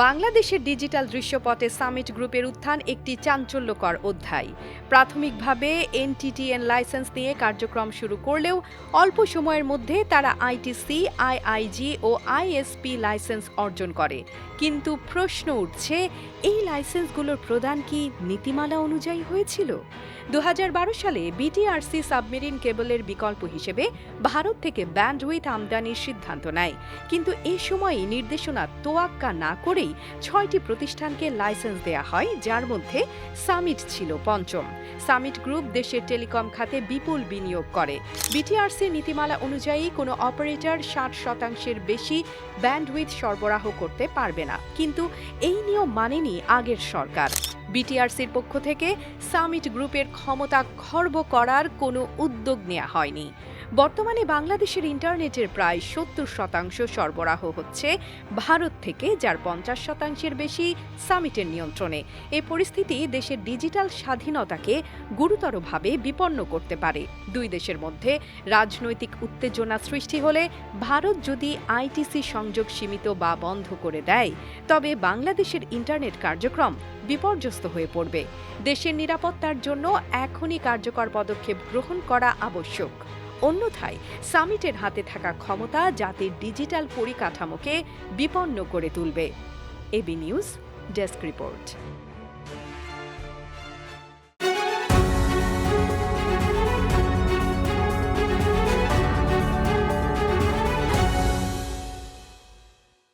বাংলাদেশের digital দৃশ্যপটে summit গ্রুপের উত্থান একটি চাঞ্চল্যকর অধ্যায়। প্রাথমিকভাবে এনটিটিএন লাইসেন্স নিয়ে কার্যক্রম শুরু করলেও অল্প সময়ের মধ্যে তারা আইটিসি, আইআইজি ও আইএসপি লাইসেন্স অর্জন করে। কিন্তু প্রশ্ন উঠছে, এই লাইসেন্সগুলোর প্রদান কি নীতিমালা অনুযায়ী হয়েছিল? দু হাজার বারো সালে বিটিআরসি সাবমেরিন কেবলের বিকল্প হিসেবে ভারত থেকে ব্যান্ডউইথ আমদানির সিদ্ধান্ত নেয়। কিন্তু এ সময়ই নির্দেশনা তোয়াক্কা না করেই ছয়টি প্রতিষ্ঠানকে লাইসেন্স দেয়া হয়, যার মধ্যে সামিট ছিল পঞ্চম। সামিট গ্রুপ দেশের টেলিকম খাতে বিপুল বিনিয়োগ করে। বিটিআরসি নীতিমালা অনুযায়ী কোনো অপারেটর ষাট শতাংশের বেশি ব্যান্ডউইথ সরবরাহ করতে পারবে না। কিন্তু এই নিয়ম মানেনি আগের সরকার। বিটিআরসির পক্ষ থেকে সামিট গ্রুপের ক্ষমতা খর্ব করার কোনো উদ্যোগ নেওয়া হয়নি। বর্তমানে বাংলাদেশের ইন্টারনেটের প্রায় সত্তর শতাংশ সরবরাহ হচ্ছে ভারত থেকে, যার পঞ্চাশ শতাংশের বেশি সামিটের নিয়ন্ত্রণে। এ পরিস্থিতি দেশের ডিজিটাল স্বাধীনতাকে গুরুতরভাবে বিপন্ন করতে পারে। দুই দেশের মধ্যে রাজনৈতিক উত্তেজনা সৃষ্টি হলে ভারত যদি আইটিসি সংযোগ সীমিত বা বন্ধ করে দেয়, তবে বাংলাদেশের ইন্টারনেট কার্যক্রম বিপর্যস্ত হয়ে পড়বে। দেশের নিরাপত্তার জন্য এখনই কার্যকর পদক্ষেপ গ্রহণ করা আবশ্যক। অন্যথায় সামিটের হাতে থাকা ক্ষমতা জাতির ডিজিটাল পরিকাঠামোকে বিপন্ন করে তুলবে। AB news, desk report.